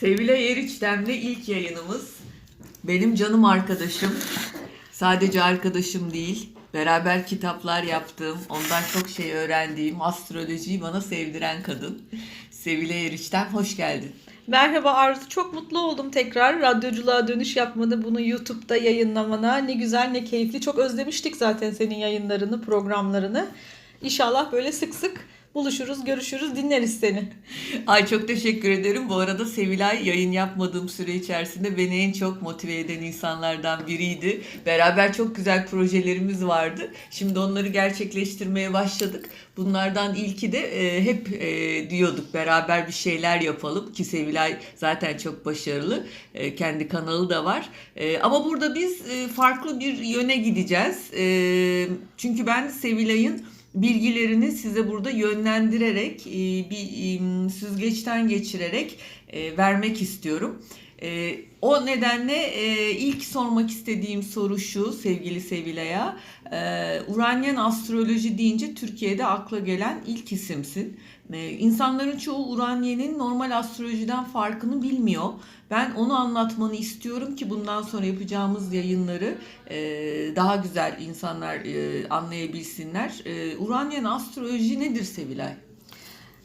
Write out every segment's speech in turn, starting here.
Sevilay Eriç'tem'le ilk yayınımız. Benim canım arkadaşım. Sadece arkadaşım değil. Beraber kitaplar yaptığım, ondan çok şey öğrendiğim, astrolojiyi bana sevdiren kadın. Sevilay Eriç'tem hoş geldin. Merhaba Arzu. Çok mutlu oldum tekrar radyoculuğa dönüş yapmanı, bunu YouTube'da yayınlamana. Ne güzel ne keyifli. Çok özlemiştik zaten senin yayınlarını, programlarını. İnşallah böyle sık sık buluşuruz, görüşürüz, dinleriz seni. Ay çok teşekkür ederim. Bu arada Sevilay yayın yapmadığım süre içerisinde beni en çok motive eden insanlardan biriydi. Beraber çok güzel projelerimiz vardı. Şimdi onları gerçekleştirmeye başladık. Bunlardan ilki de e, hep e, diyorduk beraber bir şeyler yapalım ki Sevilay zaten çok başarılı. E, kendi kanalı da var. E, ama burada biz e, farklı bir yöne gideceğiz. E, çünkü ben Sevilay'ın bilgilerini size burada yönlendirerek e, bir e, süzgeçten geçirerek e, vermek istiyorum. E, o nedenle e, ilk sormak istediğim soru şu sevgili Sevilay'a. E, Uranyen astroloji deyince Türkiye'de akla gelen ilk isimsin. E, insanların çoğu Uranyen'in normal astrolojiden farkını bilmiyor. Ben onu anlatmanı istiyorum ki bundan sonra yapacağımız yayınları e, daha güzel insanlar e, anlayabilsinler. E, Uranyen astroloji nedir Sevilay?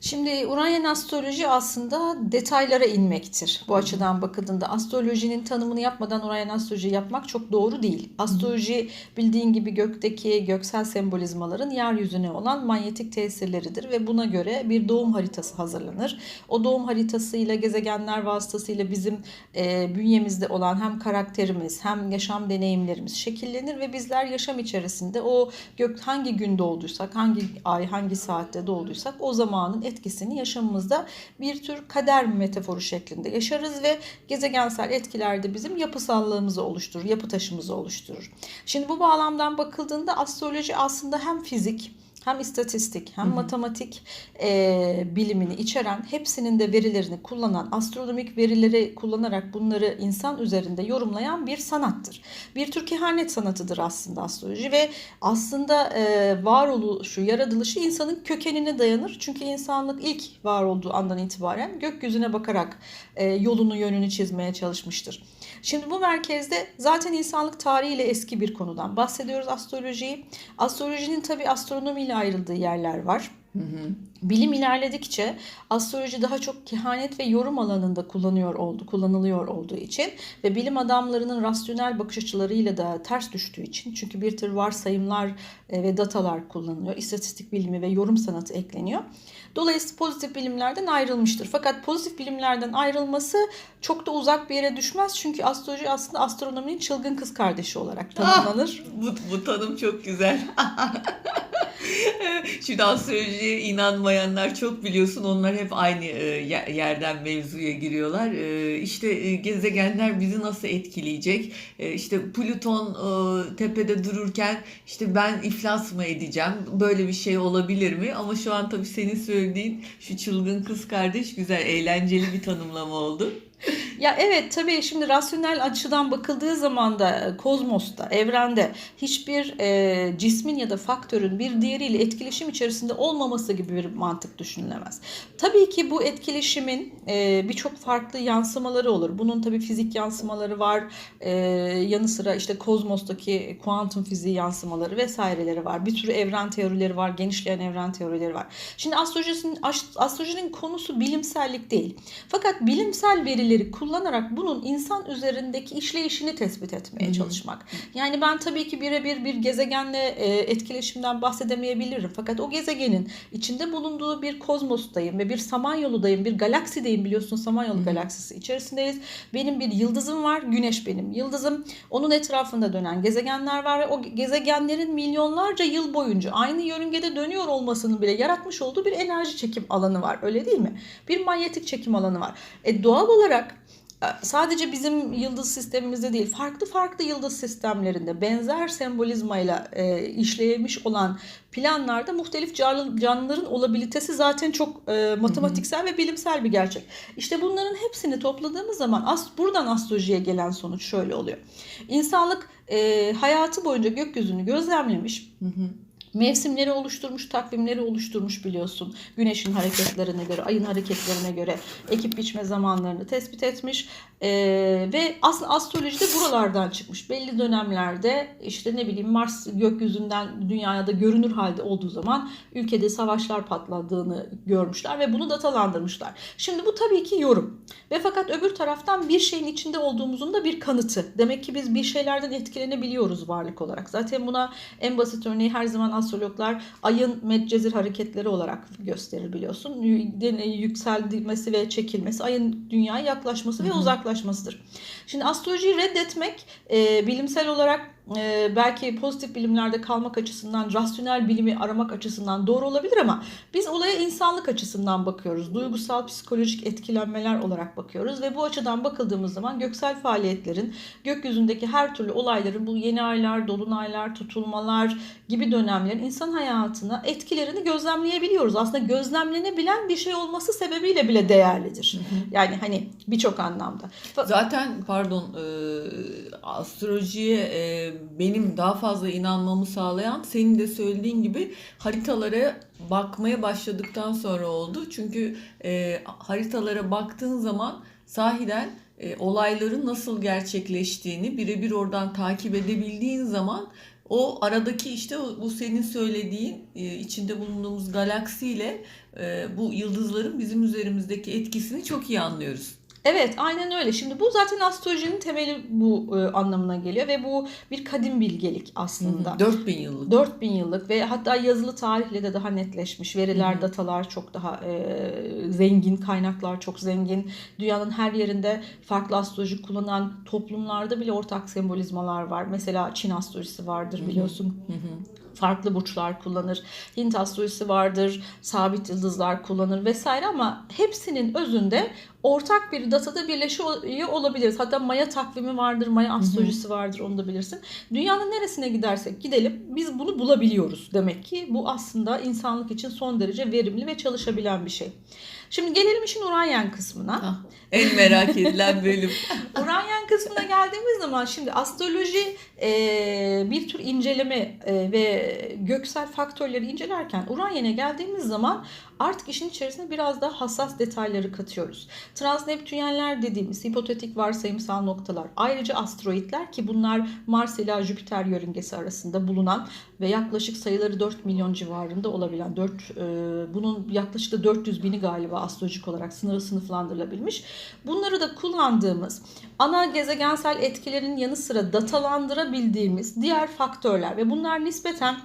Şimdi Uranyen astroloji aslında detaylara inmektir. Bu açıdan bakıldığında astrolojinin tanımını yapmadan Uranyen astroloji yapmak çok doğru değil. Astroloji bildiğin gibi gökteki göksel sembolizmaların yeryüzüne olan manyetik tesirleridir ve buna göre bir doğum haritası hazırlanır. O doğum haritasıyla gezegenler vasıtasıyla bizim e, bünyemizde olan hem karakterimiz hem yaşam deneyimlerimiz şekillenir ve bizler yaşam içerisinde o gök hangi gün doğduysak, hangi ay, hangi saatte doğduysak o zamanın etkisini yaşamımızda bir tür kader metaforu şeklinde yaşarız ve gezegensel etkiler de bizim yapısallığımızı oluşturur, yapı taşımızı oluşturur. Şimdi bu bağlamdan bakıldığında astroloji aslında hem fizik hem istatistik hem matematik e, bilimini içeren hepsinin de verilerini kullanan astronomik verileri kullanarak bunları insan üzerinde yorumlayan bir sanattır. Bir tür kehanet sanatıdır aslında astroloji ve aslında e, varoluşu, yaratılışı insanın kökenine dayanır. Çünkü insanlık ilk var olduğu andan itibaren gökyüzüne bakarak e, yolunu yönünü çizmeye çalışmıştır. Şimdi bu merkezde zaten insanlık tarihiyle eski bir konudan bahsediyoruz astrolojiyi. Astrolojinin tabi astronomiyle ayrıldığı yerler var. Bilim ilerledikçe astroloji daha çok kehanet ve yorum alanında kullanıyor oldu, kullanılıyor olduğu için ve bilim adamlarının rasyonel bakış açılarıyla da ters düştüğü için çünkü bir tür varsayımlar e, ve datalar kullanılıyor. İstatistik bilimi ve yorum sanatı ekleniyor. Dolayısıyla pozitif bilimlerden ayrılmıştır. Fakat pozitif bilimlerden ayrılması çok da uzak bir yere düşmez. Çünkü astroloji aslında astronominin çılgın kız kardeşi olarak tanımlanır. Bu, bu tanım çok güzel. Şimdi astrolojiye inanmayanlar çok biliyorsun. Onlar hep aynı e, ye- yerden mevzuya giriyorlar. E, İşte e, gezegenler bizi nasıl etkileyecek? İşte Plüton tepede dururken işte ben iflas mı edeceğim? Böyle bir şey olabilir mi? Ama şu an tabii senin söylediğin şu çılgın kız kardeş güzel, eğlenceli bir tanımlama oldu. Ya evet tabii şimdi rasyonel açıdan bakıldığı zaman da e, kozmosta, evrende hiçbir e, cismin ya da faktörün bir diğeriyle etkileşim içerisinde olmaması gibi bir mantık düşünülemez. Tabii ki bu etkileşimin e, birçok farklı yansımaları olur. Bunun tabii fizik yansımaları var. E, yanı sıra işte kozmostaki kuantum fiziği yansımaları vesaireleri var. Bir sürü evren teorileri var, genişleyen evren teorileri var. Şimdi astrolojinin astrolojinin konusu bilimsellik değil. Fakat bilimsel verileri kullanarak bunun insan üzerindeki işleyişini tespit etmeye çalışmak. Yani ben tabii ki birebir bir gezegenle e, etkileşimden bahsedemeyebilirim. Fakat o gezegenin içinde bulunduğu bir kozmostayım ve bir samanyoludayım, bir galaksideyim biliyorsun samanyolu galaksisi içerisindeyiz. Benim bir yıldızım var, güneş benim yıldızım. Onun etrafında dönen gezegenler var ve o gezegenlerin milyonlarca yıl boyunca aynı yörüngede dönüyor olmasının bile yaratmış olduğu bir enerji çekim alanı var. Öyle değil mi? Bir manyetik çekim alanı var. E doğal olarak sadece bizim yıldız sistemimizde değil farklı farklı yıldız sistemlerinde benzer sembolizmayla e, işleyemiş olan planlarda muhtelif canlı, canlıların olabilitesi zaten çok e, matematiksel ve bilimsel bir gerçek. İşte bunların hepsini topladığımız zaman as, buradan astrolojiye gelen sonuç şöyle oluyor. İnsanlık e, hayatı boyunca gökyüzünü gözlemlemiş. Mevsimleri oluşturmuş, takvimleri oluşturmuş biliyorsun. Güneşin hareketlerine göre, ayın hareketlerine göre ekip biçme zamanlarını tespit etmiş. Ee, ve aslında astroloji de buralardan çıkmış. Belli dönemlerde işte ne bileyim Mars gökyüzünden dünyaya da görünür halde olduğu zaman ülkede savaşlar patladığını görmüşler ve bunu datalandırmışlar. Şimdi bu tabii ki yorum. Ve fakat öbür taraftan bir şeyin içinde olduğumuzun da bir kanıtı. Demek ki biz bir şeylerden etkilenebiliyoruz varlık olarak. Zaten buna en basit örneği her zaman astrologlar ayın medcezir hareketleri olarak gösterir biliyorsun. Y- Yükselmesi ve çekilmesi, ayın dünyaya yaklaşması ve uzaklaşmasıdır. Şimdi astrolojiyi reddetmek e, bilimsel olarak e, belki pozitif bilimlerde kalmak açısından, rasyonel bilimi aramak açısından doğru olabilir ama biz olaya insanlık açısından bakıyoruz. Duygusal, psikolojik etkilenmeler olarak bakıyoruz ve bu açıdan bakıldığımız zaman göksel faaliyetlerin, gökyüzündeki her türlü olayların bu yeni aylar, dolunaylar, tutulmalar gibi dönemlerin insan hayatına etkilerini gözlemleyebiliyoruz. Aslında gözlemlenebilen bir şey olması sebebiyle bile değerlidir. Yani hani birçok anlamda. Zaten pardon e, astrolojiye e, benim daha fazla inanmamı sağlayan senin de söylediğin gibi haritalara bakmaya başladıktan sonra oldu. Çünkü e, haritalara baktığın zaman sahiden e, olayların nasıl gerçekleştiğini birebir oradan takip edebildiğin zaman o aradaki işte bu senin söylediğin e, içinde bulunduğumuz galaksiyle e, bu yıldızların bizim üzerimizdeki etkisini çok iyi anlıyoruz. Evet aynen öyle. Şimdi bu zaten astrolojinin temeli bu e, anlamına geliyor ve bu bir kadim bilgelik aslında. 4000 yıllık. 4000 yıllık ve hatta yazılı tarihle de daha netleşmiş. Veriler, Hı hı. datalar çok daha e, zengin, kaynaklar çok zengin. Dünyanın her yerinde farklı astroloji kullanan toplumlarda bile ortak sembolizmalar var. Mesela Çin astrolojisi vardır Hı hı. biliyorsun. Hı hı. Farklı burçlar kullanır. Hint astrolojisi vardır. Sabit yıldızlar kullanır vesaire ama hepsinin özünde ortak bir datada birleşiyor olabiliriz. Hatta Maya takvimi vardır, Maya astrolojisi vardır onu da bilirsin. Dünyanın neresine gidersek gidelim biz bunu bulabiliyoruz. Demek ki bu aslında insanlık için son derece verimli ve çalışabilen bir şey. Şimdi gelelim işin Uranyen kısmına. Hah, en merak edilen bölüm. Uranyen kısmına geldiğimiz zaman şimdi astroloji e, bir tür inceleme e, ve göksel faktörleri incelerken Uranyen'e geldiğimiz zaman artık işin içerisine biraz daha hassas detayları katıyoruz. Transneptünyenler dediğimiz hipotetik varsayımsal noktalar ayrıca asteroitler ki bunlar Mars ile Jüpiter yörüngesi arasında bulunan ve yaklaşık sayıları 4 milyon civarında olabilen 4 e, bunun yaklaşık da 400 bini galiba astrolojik olarak sınırı sınıflandırılabilmiş. Bunları da kullandığımız ana gezegensel etkilerin yanı sıra datalandırabildiğimiz diğer faktörler ve bunlar nispeten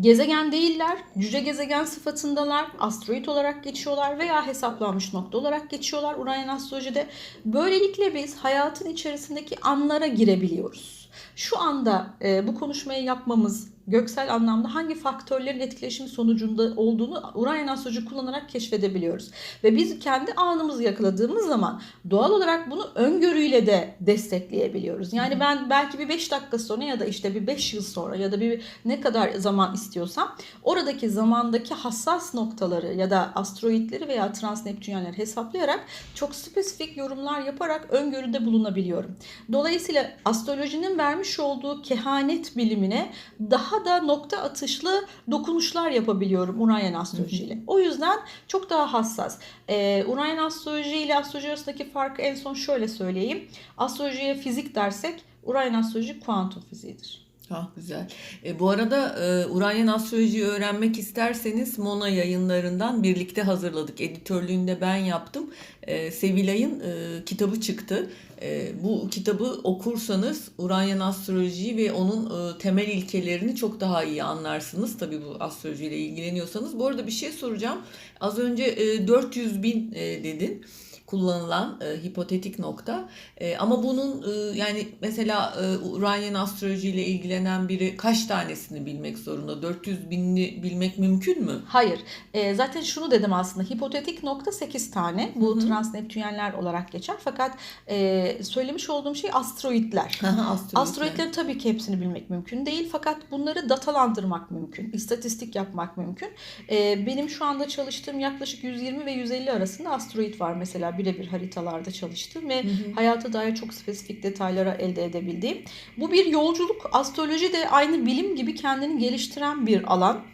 gezegen değiller, cüce gezegen sıfatındalar, asteroid olarak geçiyorlar veya hesaplanmış nokta olarak geçiyorlar Uranya astrolojide. Böylelikle biz hayatın içerisindeki anlara girebiliyoruz. Şu anda e, bu konuşmayı yapmamız göksel anlamda hangi faktörlerin etkileşimi sonucunda olduğunu Uranya astroloji kullanarak keşfedebiliyoruz. Ve biz kendi anımızı yakaladığımız zaman doğal olarak bunu öngörüyle de destekleyebiliyoruz. Yani ben belki bir 5 dakika sonra ya da işte bir 5 yıl sonra ya da bir ne kadar zaman istiyorsam oradaki zamandaki hassas noktaları ya da asteroidleri veya transneptünyenleri hesaplayarak çok spesifik yorumlar yaparak öngörüde bulunabiliyorum. Dolayısıyla astrolojinin vermiş olduğu kehanet bilimine daha da nokta atışlı dokunuşlar yapabiliyorum Uranya astroloji ile. O yüzden çok daha hassas. Ee, Uranya astroloji ile astroloji arasındaki farkı en son şöyle söyleyeyim. Astrolojiye fizik dersek Uranya astroloji kuantum fiziğidir. Ha güzel. E, bu arada e, Uranyen Astroloji'yi öğrenmek isterseniz Mona yayınlarından birlikte hazırladık. Editörlüğünde ben yaptım. E, Sevilay'ın e, kitabı çıktı. E, bu kitabı okursanız Uranyen Astroloji'yi ve onun e, temel ilkelerini çok daha iyi anlarsınız. Tabii bu astrolojiyle ilgileniyorsanız. Bu arada bir şey soracağım. Az önce e, 400 bin e, dedin kullanılan e, hipotetik nokta. E, ama bunun e, yani mesela e, Uranian astroloji ile ilgilenen biri kaç tanesini bilmek zorunda? 400 binini bilmek mümkün mü? Hayır. Ee, zaten şunu dedim aslında. Hipotetik nokta 8 tane. Bu Hı hı. transneptünyenler olarak geçer. Fakat e, söylemiş olduğum şey asteroidler. Astroloji. Asteroidlerin tabii ki hepsini bilmek mümkün değil. Fakat bunları datalandırmak mümkün. istatistik yapmak mümkün. Ee, benim şu anda çalıştığım yaklaşık 120 ve 150 arasında asteroid var mesela haritalar, birebir haritalarda çalıştım ve hayata dair çok spesifik detaylara elde edebildiğim. Bu bir yolculuk. Astroloji de aynı bilim gibi kendini geliştiren bir alan.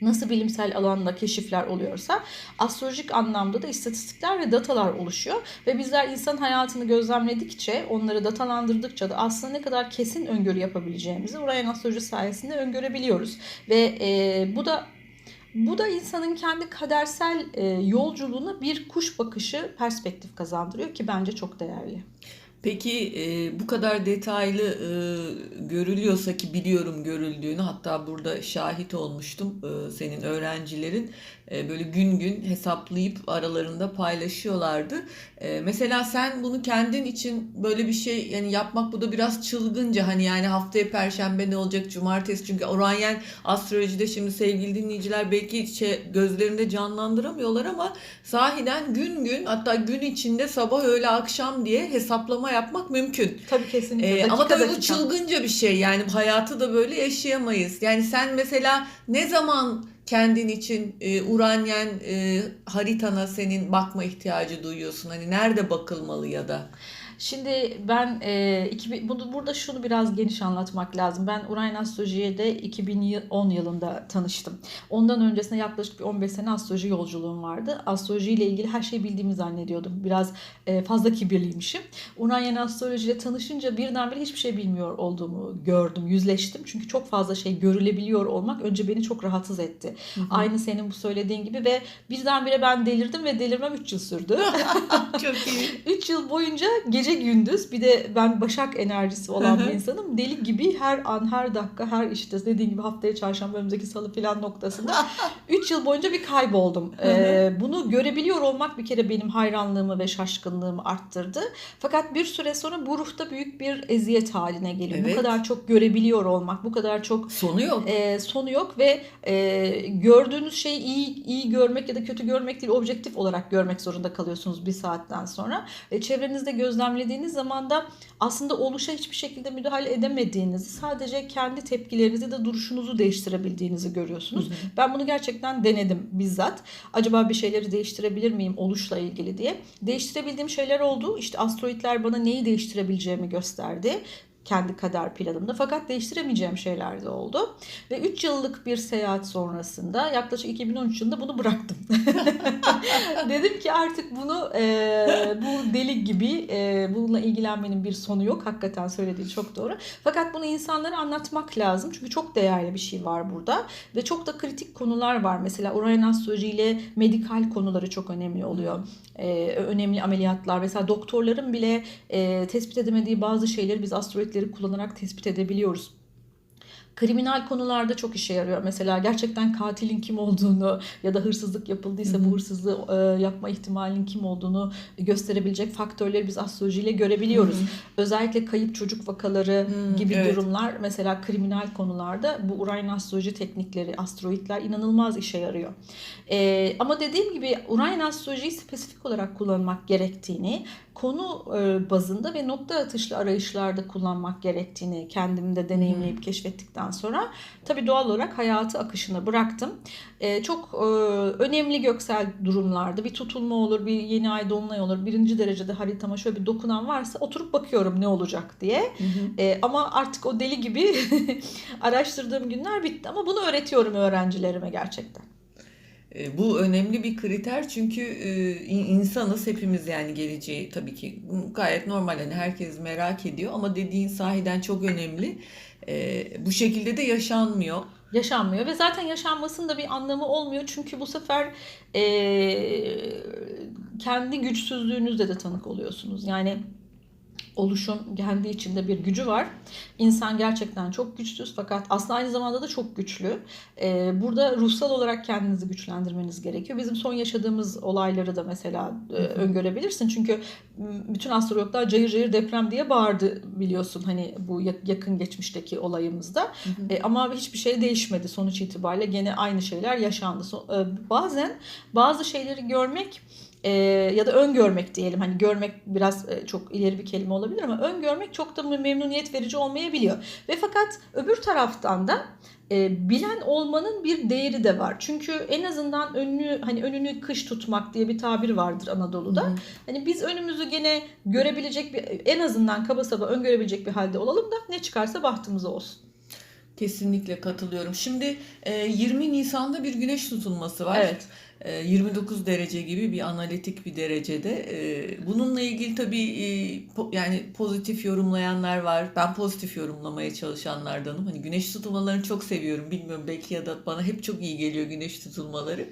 Nasıl bilimsel alanda keşifler oluyorsa astrolojik anlamda da istatistikler ve datalar oluşuyor ve bizler insan hayatını gözlemledikçe, onları datalandırdıkça da aslında ne kadar kesin öngörü yapabileceğimizi Urayan astroloji sayesinde öngörebiliyoruz ve e, bu da bu da insanın kendi kadersel e, yolculuğuna bir kuş bakışı perspektif kazandırıyor ki bence çok değerli. Peki e, bu kadar detaylı e, görülüyorsa ki biliyorum görüldüğünü hatta burada şahit olmuştum e, senin öğrencilerin böyle gün gün hesaplayıp aralarında paylaşıyorlardı. E, mesela sen bunu kendin için böyle bir şey yani yapmak bu da biraz çılgınca hani yani haftaya perşembe ne olacak cumartesi çünkü Orion astrolojide şimdi sevgili dinleyiciler belki şey, gözlerinde canlandıramıyorlar ama sahiden gün gün hatta gün içinde sabah öğle akşam diye hesaplama yapmak mümkün. Tabii kesinlikle. Ee, ama tabii bu çılgınca bir şey yani hayatı da böyle yaşayamayız. Yani sen mesela ne zaman kendin için e, Uranyen e, haritana senin bakma ihtiyacı duyuyorsun? Hani nerede bakılmalı ya da? Şimdi ben e, 2000, bunu, burada şunu biraz geniş anlatmak lazım. Ben Urayn Astroloji'ye de 2010 yılında tanıştım. Ondan öncesinde yaklaşık bir 15 sene astroloji yolculuğum vardı. Astroloji ile ilgili her şeyi bildiğimi zannediyordum. Biraz e, fazla kibirliymişim. Urayn Astroloji ile tanışınca birdenbire hiçbir şey bilmiyor olduğumu gördüm, yüzleştim. Çünkü çok fazla şey görülebiliyor olmak önce beni çok rahatsız etti. Aynı senin bu söylediğin gibi ve birdenbire ben delirdim ve delirmem 3 yıl sürdü. Çok iyi. 3 yıl boyunca gece gündüz bir de ben başak enerjisi olan bir insanım. Deli gibi her an, her dakika, her işte dediğin gibi haftaya çarşamba, önümüzdeki salı falan noktasında 3 yıl boyunca bir kayboldum. Ee, bunu görebiliyor olmak bir kere benim hayranlığımı ve şaşkınlığımı arttırdı. Fakat bir süre sonra bu ruhta büyük bir eziyet haline geliyor. Evet. Bu kadar çok görebiliyor olmak, bu kadar çok Sonu yok. e, sonu yok ve e, gördüğünüz şeyi iyi iyi görmek ya da kötü görmek değil objektif olarak görmek zorunda kalıyorsunuz bir saatten sonra. Ve çevrenizde gözlemlediğiniz zaman da aslında oluşa hiçbir şekilde müdahale edemediğinizi sadece kendi tepkilerinizi de duruşunuzu değiştirebildiğinizi görüyorsunuz. Ben bunu gerçekten denedim bizzat. Acaba bir şeyleri değiştirebilir miyim oluşla ilgili diye. Değiştirebildiğim şeyler oldu. İşte asteroidler bana neyi değiştirebileceğimi gösterdi kendi kader planımda. Fakat değiştiremeyeceğim şeyler de oldu. Ve 3 yıllık bir seyahat sonrasında yaklaşık 2013 yılında bunu bıraktım. Dedim ki artık bunu e, bu deli gibi e, bununla ilgilenmenin bir sonu yok. Hakikaten söylediği çok doğru. Fakat bunu insanlara anlatmak lazım. Çünkü çok değerli bir şey var burada. Ve çok da kritik konular var. Mesela Orion Astroloji ile medikal konuları çok önemli oluyor. E, önemli ameliyatlar. Mesela doktorların bile e, tespit edemediği bazı şeyleri biz asteroidleri kullanarak tespit edebiliyoruz. Kriminal konularda çok işe yarıyor. Mesela gerçekten katilin kim olduğunu ya da hırsızlık yapıldıysa bu hırsızlığı e, yapma ihtimalinin kim olduğunu gösterebilecek faktörleri biz astrolojiyle görebiliyoruz. Özellikle kayıp çocuk vakaları gibi evet. durumlar mesela kriminal konularda bu Urayn astroloji teknikleri, asteroidler inanılmaz işe yarıyor. E, ama dediğim gibi Urayn astrolojiyi spesifik olarak kullanmak gerektiğini, konu e, bazında ve nokta atışlı arayışlarda kullanmak gerektiğini kendimde deneyimleyip keşfettikten sonra tabii doğal olarak hayatı akışına bıraktım. E, çok e, önemli göksel durumlarda bir tutulma olur, bir yeni ay dolunay olur. Birinci derecede haritama şöyle bir dokunan varsa oturup bakıyorum ne olacak diye. Ama artık o deli gibi araştırdığım günler bitti. Ama bunu öğretiyorum öğrencilerime gerçekten. E, Bu önemli bir kriter çünkü e, in- insanız hepimiz yani geleceği tabii ki gayet normal hani herkes merak ediyor ama dediğin sahiden çok önemli. E, bu şekilde de yaşanmıyor. yaşanmıyor ve zaten yaşanmasının da bir anlamı olmuyor çünkü bu sefer kendi güçsüzlüğünüzde de tanık oluyorsunuz. Yani oluşun kendi içinde bir gücü var. İnsan gerçekten çok güçsüz fakat aslında aynı zamanda da çok güçlü. Ee, burada ruhsal olarak kendinizi güçlendirmeniz gerekiyor. Bizim son yaşadığımız olayları da mesela e, öngörebilirsin. Çünkü bütün astrologlar cayır cayır deprem diye bağırdı biliyorsun hani bu ya- yakın geçmişteki olayımızda. E, ama hiçbir şey değişmedi sonuç itibariyle gene aynı şeyler yaşandı. So- e, bazen bazı şeyleri görmek e, ya da öngörmek diyelim. Hani görmek biraz e, çok ileri bir kelime olabilir ama öngörmek çok da memnuniyet verici olmayabiliyor. Ve fakat öbür taraftan da e, bilen olmanın bir değeri de var. Çünkü en azından önünü hani önünü kış tutmak diye bir tabir vardır Anadolu'da. Hı hı. Hani biz önümüzü gene görebilecek bir en azından kaba saba öngörebilecek bir halde olalım da ne çıkarsa bahtımıza olsun. Kesinlikle katılıyorum. Şimdi e, 20 Nisan'da bir güneş tutulması var. Evet. E, 29 derece gibi bir analitik bir derecede. E, Bununla ilgili tabii e, yani pozitif yorumlayanlar var. Ben pozitif yorumlamaya çalışanlardanım. Hani güneş tutulmalarını çok seviyorum. Bilmiyorum belki ya da bana hep çok iyi geliyor güneş tutulmaları.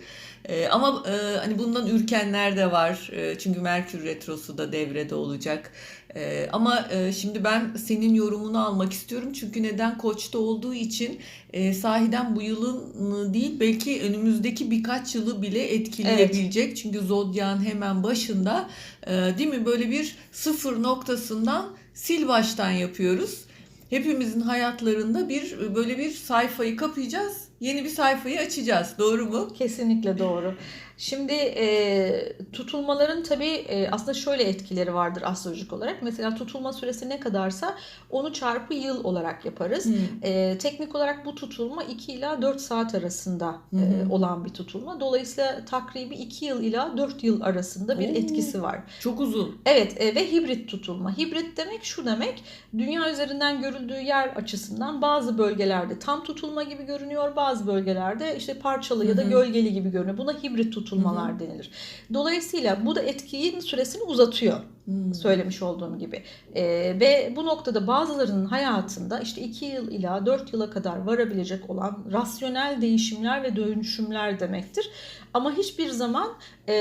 E, Ama hani bundan ürkenler de var. Çünkü Merkür retrosu da devrede olacak. E, Ama e, şimdi ben senin yorumunu almak istiyorum. Çünkü neden Koç'ta olduğu için e, sahiden bu yılın değil belki önümüzdeki birkaç yılı bile etkileyebilecek. Çünkü Zodyak'ın hemen başında e, değil mi böyle bir sıfır noktasından sil baştan yapıyoruz. Hepimizin hayatlarında bir böyle bir sayfayı kapayacağız. Yeni bir sayfayı açacağız. Doğru mu? Kesinlikle doğru. Şimdi e, tutulmaların tabii e, aslında şöyle etkileri vardır astrolojik olarak. Mesela tutulma süresi ne kadarsa onu çarpı yıl olarak yaparız. E, teknik olarak bu tutulma 2 ila 4 saat arasında hı. e, olan bir tutulma. Dolayısıyla takribi 2 yıl ila 4 yıl arasında bir Oo. etkisi var. Çok uzun. Evet e, ve hibrit tutulma. Hibrit demek şu demek dünya üzerinden görüldüğü yer açısından bazı bölgelerde tam tutulma gibi görünüyor bazı bölgelerde işte parçalı ya da gölgeli gibi görünüyor. Buna hibrit tutulmalar denilir. Dolayısıyla bu da etkiyin süresini uzatıyor Hmm. söylemiş olduğum gibi. E, ve bu noktada bazılarının hayatında işte 2 yıl ila 4 yıla kadar varabilecek olan rasyonel değişimler ve dönüşümler demektir. Ama hiçbir zaman e,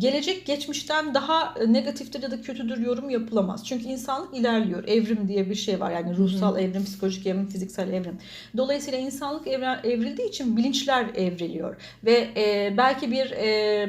gelecek geçmişten daha negatiftir ya da kötüdür yorum yapılamaz. Çünkü insanlık ilerliyor. Evrim diye bir şey var. Yani ruhsal evrim, psikolojik evrim, fiziksel evrim. Dolayısıyla insanlık evren, evrildiği için bilinçler evriliyor. Ve e, belki bir e,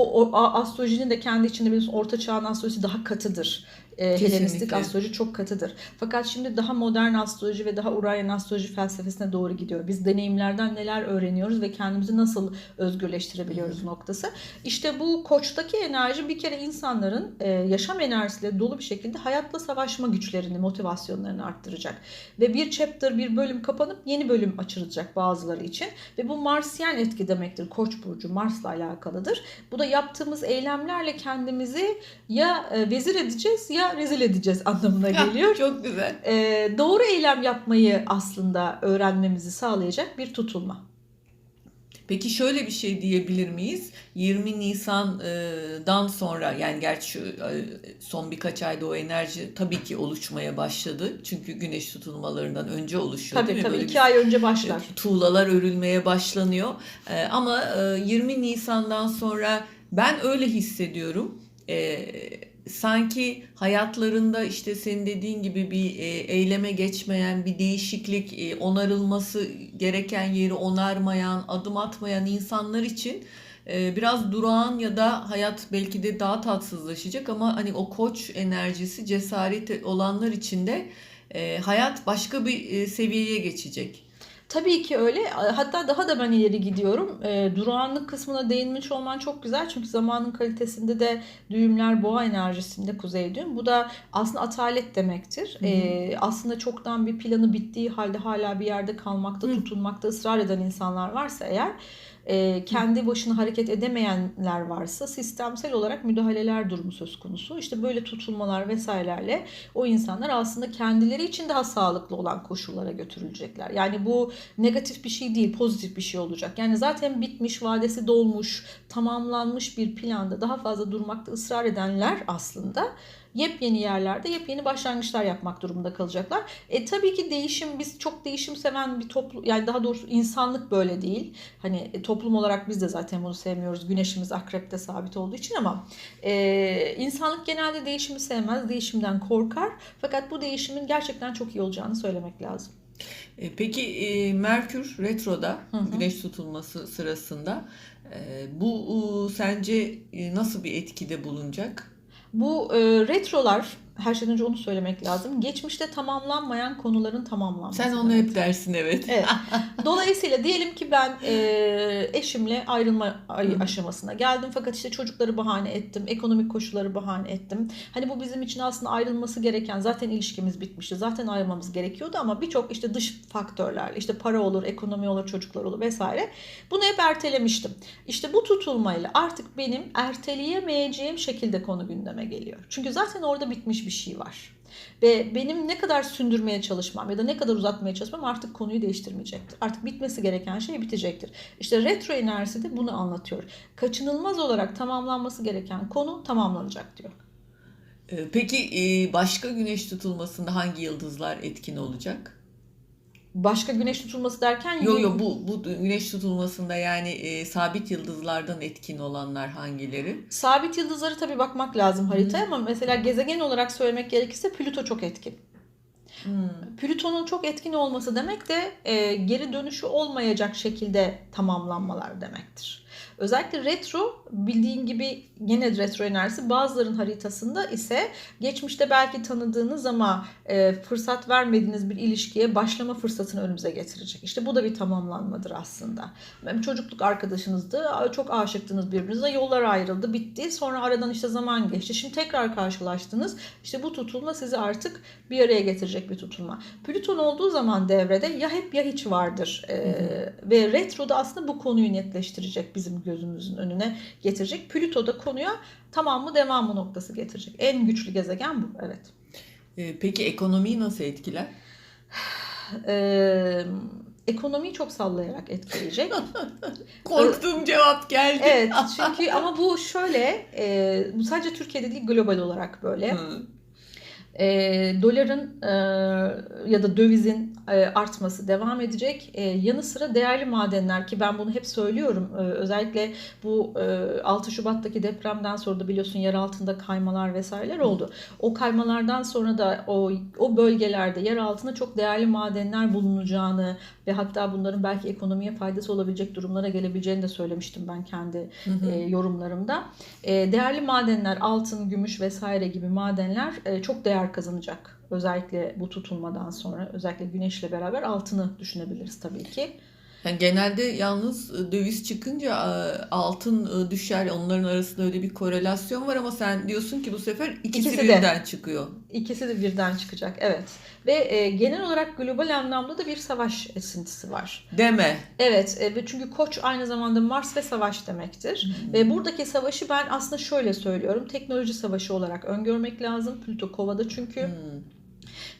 o, o astrolojinin de kendi içinde biliyorsun orta çağın astrolojisi daha katıdır. E. Helenistik astroloji çok katıdır. Fakat şimdi daha modern astroloji ve daha Uraryen astroloji felsefesine doğru gidiyor. Biz deneyimlerden neler öğreniyoruz ve kendimizi nasıl özgürleştirebiliyoruz noktası. İşte bu koçtaki enerji bir kere insanların e, yaşam enerjisiyle dolu bir şekilde hayatla savaşma güçlerini, motivasyonlarını arttıracak. Ve bir chapter, bir bölüm kapanıp yeni bölüm açılacak bazıları için. Ve bu Marsyen etki demektir. Koç burcu Mars'la alakalıdır. Bu da yaptığımız eylemlerle kendimizi ya e, vezir edeceğiz ya rezil edeceğiz anlamına geliyor. Çok güzel. E, doğru eylem yapmayı aslında öğrenmemizi sağlayacak bir tutulma. Peki şöyle bir şey diyebilir miyiz? 20 Nisan'dan sonra yani gerçi şu, e, son birkaç ayda o enerji tabii ki oluşmaya başladı. Çünkü güneş tutulmalarından önce oluşuyor Tabii değil mi? tabii Böyle iki ay önce başlar. tuğlalar örülmeye başlanıyor. Ee, ama e, 20 Nisan'dan sonra ben öyle hissediyorum. Ee, sanki hayatlarında işte senin dediğin gibi bir e, eyleme geçmeyen, bir değişiklik, e, onarılması gereken yeri onarmayan, adım atmayan insanlar için e, biraz durağan ya da hayat belki de daha tatsızlaşacak ama hani o koç enerjisi, cesareti olanlar için de hayat başka bir seviyeye geçecek. Tabii ki öyle. Hatta daha da ben ileri gidiyorum. E, durağanlık kısmına değinmiş olman çok güzel. Çünkü zamanın kalitesinde de düğümler boğa enerjisinde kuzey düğüm. Bu da aslında atalet demektir. Hı hı. E, aslında çoktan bir planı bittiği halde hala bir yerde kalmakta, Hı. tutunmakta ısrar eden insanlar varsa eğer e, kendi başına hareket edemeyenler varsa sistemsel olarak müdahaleler durumu söz konusu. İşte böyle tutulmalar vesairelerle o insanlar aslında kendileri için daha sağlıklı olan koşullara götürülecekler. Yani bu negatif bir şey değil, pozitif bir şey olacak. Yani zaten bitmiş, vadesi dolmuş, tamamlanmış bir planda daha fazla durmakta ısrar edenler aslında yepyeni yerlerde yepyeni başlangıçlar yapmak durumunda kalacaklar. E tabii ki değişim biz çok değişim seven bir toplum yani daha doğrusu insanlık böyle değil. Hani e, toplum olarak biz de zaten bunu sevmiyoruz. Güneşimiz akrepte sabit olduğu için ama e, insanlık genelde değişimi sevmez. Değişimden korkar. Fakat bu değişimin gerçekten çok iyi olacağını söylemek lazım. E, Peki e, Merkür retroda Hı hı. güneş tutulması sırasında bu sence nasıl bir etkide bulunacak? Bu e, retrolar her şeyden önce onu söylemek lazım. Geçmişte tamamlanmayan konuların tamamlanması. Sen onu hep dersin evet. Evet. Dolayısıyla diyelim ki ben e, eşimle ayrılma aşamasına geldim fakat işte çocukları bahane ettim, ekonomik koşulları bahane ettim. Hani bu bizim için aslında ayrılması gereken zaten ilişkimiz bitmişti. Zaten ayrılmamız gerekiyordu ama birçok işte dış faktörlerle işte para olur, ekonomi olur, çocuklar olur vesaire. Bunu hep ertelemiştim. İşte bu tutulmayla artık benim erteleyemeyeceğim şekilde konu gündeme geliyor. Çünkü zaten orada bitmiş bir şey var. Ve benim ne kadar sündürmeye çalışmam ya da ne kadar uzatmaya çalışmam artık konuyu değiştirmeyecektir. Artık bitmesi gereken şey bitecektir. İşte retro enerjisi de bunu anlatıyor. Kaçınılmaz olarak tamamlanması gereken konu tamamlanacak diyor. Ee, Peki e, başka güneş tutulmasında hangi yıldızlar etkin olacak? Başka güneş tutulması derken Yok yok bu, bu güneş tutulmasında yani e, sabit yıldızlardan etkin olanlar hangileri? sabit yıldızları tabii bakmak lazım haritaya ama mesela gezegen olarak söylemek gerekirse Plüto çok etkin. Hmm. Plüton'un çok etkin olması demek de e, geri dönüşü olmayacak şekilde tamamlanmalar demektir. Özellikle retro bildiğin gibi yine retro enerjisi bazıların haritasında ise geçmişte belki tanıdığınız ama e, fırsat vermediğiniz bir ilişkiye başlama fırsatını önümüze getirecek. İşte bu da bir tamamlanmadır aslında. Hem çocukluk arkadaşınızdı, çok aşıktınız birbirinize, yollar ayrıldı, bitti. Sonra aradan işte zaman geçti. Şimdi tekrar karşılaştınız. İşte bu tutulma sizi artık bir araya getirecek bir tutulma. Plüton olduğu zaman devrede ya hep ya hiç vardır. Ee, ve retroda aslında bu konuyu netleştirecek bizim gözümüzün önüne getirecek. Plüto'da konuya tamam mı devam mı noktası getirecek. En güçlü gezegen bu evet. Ee, Peki ekonomiyi nasıl etkiler? Ee, ekonomiyi çok sallayarak etkileyecek. Korktuğum cevap geldi. evet çünkü ama bu şöyle e, bu sadece Türkiye'de değil global olarak böyle. Hı. E, doların e, ya da dövizin e, artması devam edecek. E, yanı sıra değerli madenler ki ben bunu hep söylüyorum. E, özellikle bu e, 6 Şubat'taki depremden sonra da biliyorsun yer altında kaymalar vesaireler oldu. O kaymalardan sonra da o o bölgelerde yer altında çok değerli madenler bulunacağını ve hatta bunların belki ekonomiye faydası olabilecek durumlara gelebileceğini de söylemiştim ben kendi Hı hı. e, yorumlarımda. E, değerli madenler, altın, gümüş vesaire gibi madenler e, çok değer kazanacak. Özellikle bu tutulmadan sonra, özellikle güneşle beraber altını düşünebiliriz tabii ki. Yani genelde yalnız e, döviz çıkınca e, altın e, düşer. Onların arasında öyle bir korelasyon var ama sen diyorsun ki bu sefer ikisi, İkisi de. birden çıkıyor. İkisi de birden çıkacak, evet. Ve e, genel olarak global anlamda da bir savaş esintisi var. Deme. Evet, e, ve çünkü Koç aynı zamanda Mars ve savaş demektir. Ve buradaki savaşı ben aslında şöyle söylüyorum. Teknoloji savaşı olarak öngörmek lazım. Plüto Kova'da çünkü. Hmm.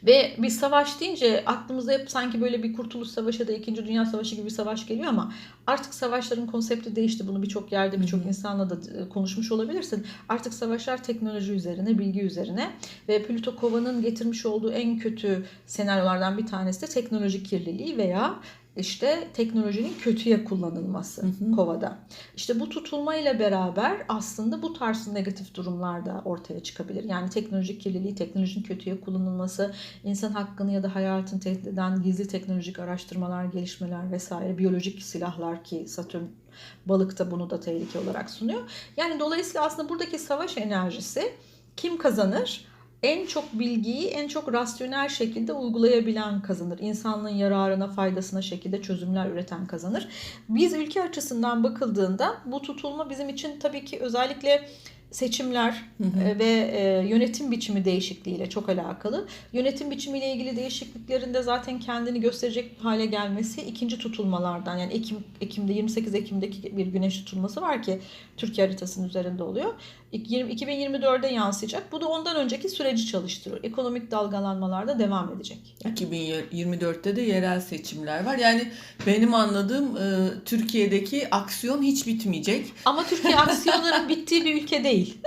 Ve bir savaş deyince aklımıza hep sanki böyle bir kurtuluş savaşı ya da 2. Dünya Savaşı gibi bir savaş geliyor ama artık savaşların konsepti değişti. Bunu birçok yerde birçok insanla da e, konuşmuş olabilirsin. Artık savaşlar teknoloji üzerine, bilgi üzerine ve Plüto Kova'nın getirmiş olduğu en kötü senaryolardan bir tanesi de teknoloji kirliliği veya işte teknolojinin kötüye kullanılması Hı hı. kovada. İşte bu tutulma ile beraber aslında bu tarz negatif durumlar da ortaya çıkabilir. Yani teknolojik kirliliği, teknolojinin kötüye kullanılması, insan hakkını ya da hayatını tehdit eden gizli teknolojik araştırmalar, gelişmeler vesaire, biyolojik silahlar ki Satürn balıkta bunu da tehlike olarak sunuyor. Yani dolayısıyla aslında buradaki savaş enerjisi kim kazanır? En çok bilgiyi en çok rasyonel şekilde uygulayabilen kazanır. İnsanlığın yararına, faydasına şekilde çözümler üreten kazanır. Biz ülke açısından bakıldığında bu tutulma bizim için tabii ki özellikle seçimler Hı hı. e, ve e, yönetim biçimi değişikliğiyle çok alakalı. Yönetim biçimiyle ilgili değişikliklerinde zaten kendini gösterecek hale gelmesi ikinci tutulmalardan yani Ekim Ekim'de 28 Ekim'deki bir güneş tutulması var ki Türkiye haritasının üzerinde oluyor. İk- yirmi- 2024'de yansıyacak. Bu da ondan önceki süreci çalıştırıyor. Ekonomik dalgalanmalar da devam edecek. 2024'te de yerel seçimler var. Yani benim anladığım e, Türkiye'deki aksiyon hiç bitmeyecek. Ama Türkiye aksiyonların bittiği bir ülke değil.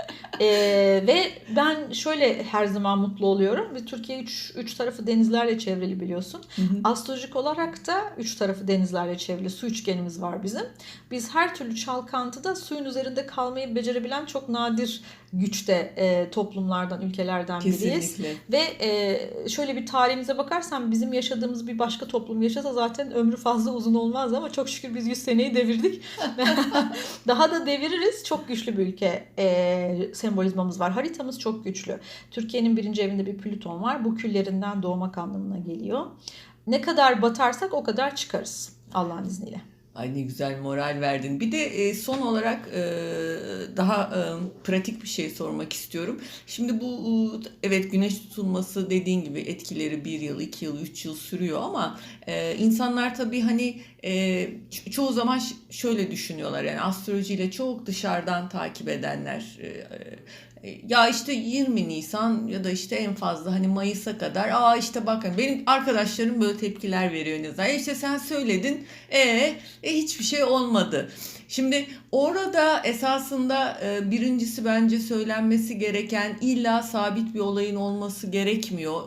Ee, ve ben şöyle her zaman mutlu oluyorum. Ve Türkiye üç, üç tarafı denizlerle çevrili biliyorsun. Hı hı. Astrolojik olarak da üç tarafı denizlerle çevrili su üçgenimiz var bizim. Biz her türlü çalkantıda suyun üzerinde kalmayı becerebilen çok nadir güçte e, toplumlardan, ülkelerden biriyiz. Kesinlikle. Ve e, şöyle bir tarihimize bakarsan bizim yaşadığımız bir başka toplum yaşasa zaten ömrü fazla uzun olmaz ama çok şükür biz 100 seneyi devirdik. Daha da deviririz. Çok güçlü bir ülke e, sembolizmamız var. Haritamız çok güçlü. Türkiye'nin birinci evinde bir Plüton var. Bu küllerinden doğmak anlamına geliyor. Ne kadar batarsak o kadar çıkarız Allah'ın izniyle. Ay ne güzel moral verdin. Bir de e, son olarak e, daha e, pratik bir şey sormak istiyorum. Şimdi bu evet güneş tutulması dediğin gibi etkileri bir yıl, iki yıl, üç yıl sürüyor ama insanlar tabii hani ço- çoğu zaman şöyle düşünüyorlar yani astrolojiyle çok dışarıdan takip edenler ya işte 20 Nisan ya da işte en fazla hani Mayıs'a kadar aa işte bakın benim arkadaşlarım böyle tepkiler veriyor ne zaman işte sen söyledin e, e hiçbir şey olmadı. Şimdi orada esasında e, birincisi bence söylenmesi gereken illa sabit bir olayın olması gerekmiyor.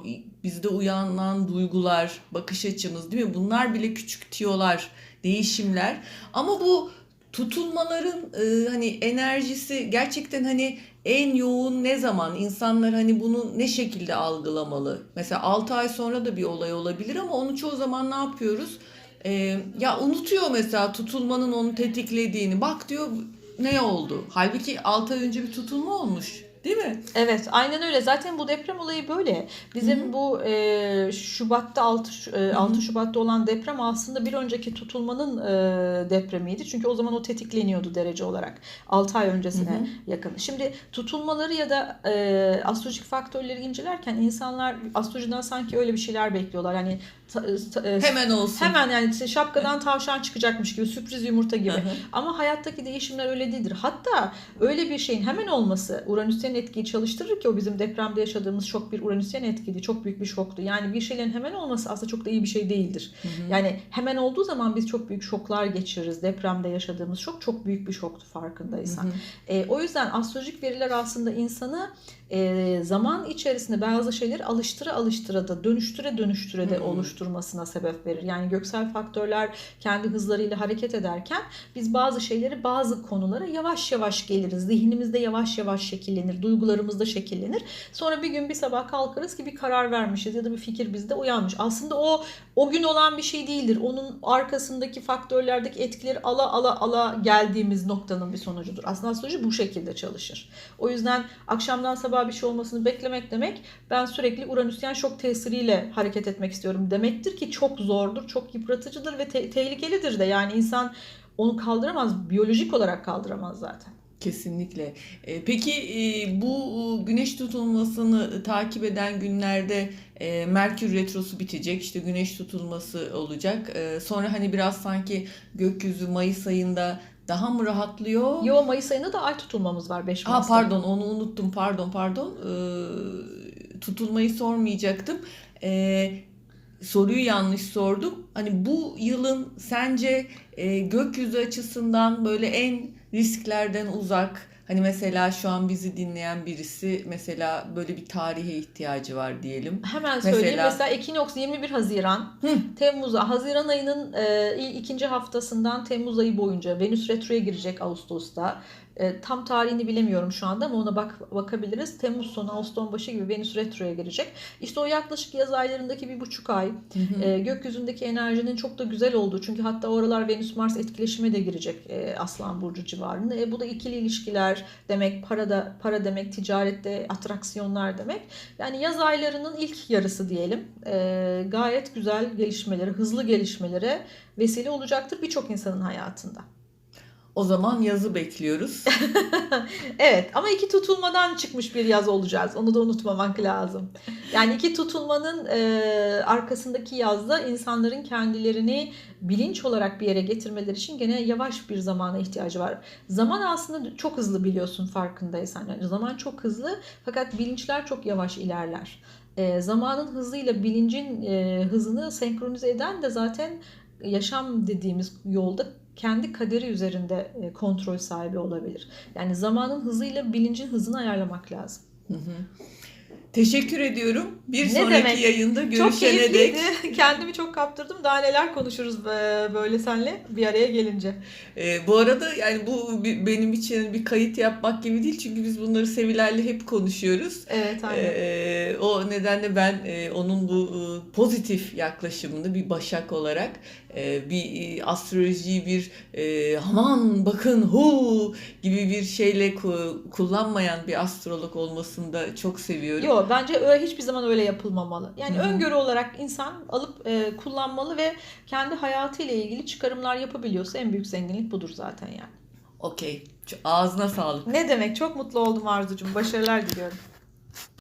Bizde uyanan duygular, bakış açımız değil mi? Bunlar bile küçük tiyolar, değişimler. Ama bu tutulmaların e, hani enerjisi gerçekten hani en yoğun ne zaman insanlar hani bunu ne şekilde algılamalı? Mesela 6 ay sonra da bir olay olabilir ama onu çoğu zaman ne yapıyoruz? Ee, ya unutuyor mesela tutulmanın onu tetiklediğini. Bak diyor ne oldu? Halbuki 6 ay önce bir tutulma olmuş. Değil mi? Evet aynen öyle. Zaten bu deprem olayı böyle. Bizim Hı hı. bu e, Şubat'ta 6, Şu- e, hı. 6 Şubat'ta olan deprem aslında bir önceki tutulmanın e, depremiydi. Çünkü o zaman o tetikleniyordu derece olarak. 6 ay öncesine Hı hı. yakın. Şimdi tutulmaları ya da e, astrolojik faktörleri incelerken insanlar astrolojiden sanki öyle bir şeyler bekliyorlar. Yani ta- ta- e, Hemen olsun. hemen yani şapkadan tavşan çıkacakmış gibi sürpriz yumurta gibi. Hı hı. Ama hayattaki değişimler öyle değildir. Hatta öyle bir şeyin hemen olması Uranüs'ten etkiyi çalıştırır ki o bizim depremde yaşadığımız şok bir Uranüs'ten etkiydi. Çok büyük bir şoktu. Yani bir şeylerin hemen olması aslında çok da iyi bir şey değildir. Hı hı. Yani hemen olduğu zaman biz çok büyük şoklar geçiririz. Depremde yaşadığımız şok çok büyük bir şoktu farkındaysan. Hı hı. E, o yüzden astrolojik veriler aslında insanı e, zaman içerisinde bazı şeyleri alıştıra alıştıra da dönüştüre dönüştüre de oluşturmasına sebep verir. Yani göksel faktörler kendi hızlarıyla hareket ederken biz bazı şeyleri bazı konulara yavaş yavaş geliriz. Zihnimizde yavaş yavaş şekillenir, duygularımızda şekillenir. Sonra bir gün bir sabah kalkarız ki bir karar vermişiz ya da bir fikir bizde uyanmış. Aslında o o gün olan bir şey değildir. Onun arkasındaki faktörlerdeki etkileri ala ala ala geldiğimiz noktanın bir sonucudur. Aslında astroloji bu şekilde çalışır. O yüzden akşamdan bir şey olmasını beklemek demek ben sürekli Uranüsyen şok tesiriyle hareket etmek istiyorum demektir ki çok zordur, çok yıpratıcıdır ve te- tehlikelidir de. Yani insan onu kaldıramaz, biyolojik olarak kaldıramaz zaten. Kesinlikle. E, peki e, bu e, güneş tutulmasını takip eden günlerde Merkür retrosu bitecek. İşte güneş tutulması olacak. Sonra hani biraz sanki gökyüzü Mayıs ayında daha mı rahatlıyor? Yo Mayıs ayında da ay tutulmamız var 5 Ha Mayıs'ta. pardon onu unuttum. Pardon pardon. E, tutulmayı sormayacaktım. E, soruyu yanlış sordum. Hani bu yılın sence e, gökyüzü açısından böyle en risklerden uzak hani mesela şu an bizi dinleyen birisi mesela böyle bir tarihe ihtiyacı var diyelim. Hemen söyleyeyim. Mesela- Mesela, Ekinoks 21 Haziran. Hı. Temmuz'a, Haziran ayının e, ikinci haftasından Temmuz ayı boyunca Venüs retroya girecek Ağustos'ta. E, tam tarihini bilemiyorum şu anda ama ona bak bakabiliriz. Temmuz sonu, Ağustos başı gibi Venüs retroya girecek. İşte o yaklaşık yaz aylarındaki bir buçuk ay e, gökyüzündeki enerjinin çok da güzel olduğu. Çünkü hatta oralar Venüs Mars etkileşime de girecek e, Aslan burcu civarında. E, bu da ikili ilişkiler demek, para da para demek, ticarette atraksiyonlar demek. Yani yaz aylarının ilk yarısı diyelim. E, gayet güzel gelişmeleri, hızlı gelişmelere vesile olacaktır birçok insanın hayatında. O zaman yazı bekliyoruz. Evet ama iki tutulmadan çıkmış bir yaz olacağız. Onu da unutmamak lazım. Yani iki tutulmanın e, arkasındaki yazda insanların kendilerini bilinç olarak bir yere getirmeleri için gene yavaş bir zamana ihtiyacı var. Zaman aslında çok hızlı biliyorsun farkındaysan. Yani zaman çok hızlı fakat bilinçler çok yavaş ilerler. E, zamanın hızıyla bilincin e, hızını senkronize eden de zaten yaşam dediğimiz yolda kendi kaderi üzerinde e, kontrol sahibi olabilir. Yani zamanın hızıyla bilincin hızını ayarlamak lazım. Hı hı. Teşekkür ediyorum. Bir Ne sonraki demek? yayında Çok görüşene keyifliydi. dek. Kendimi çok kaptırdım. Daha neler konuşuruz be- böyle senle bir araya gelince. Ee, bu arada yani bu benim için bir kayıt yapmak gibi değil çünkü biz bunları Sevilay'la hep konuşuyoruz. Evet aynen. Ee, o nedenle ben e, onun bu e, pozitif yaklaşımını bir başak olarak e, bir e, astrolojiyi bir e, aman bakın hu gibi bir şeyle ku- kullanmayan bir astrolog olmasını da çok seviyorum. Bence öyle hiçbir zaman öyle yapılmamalı. Yani Hı hı. öngörü olarak insan alıp e, kullanmalı ve kendi hayatıyla ilgili çıkarımlar yapabiliyorsa en büyük zenginlik budur zaten yani. Okey. Ağzına sağlık. Ne demek çok mutlu oldum Arzucuğum. Başarılar diliyorum.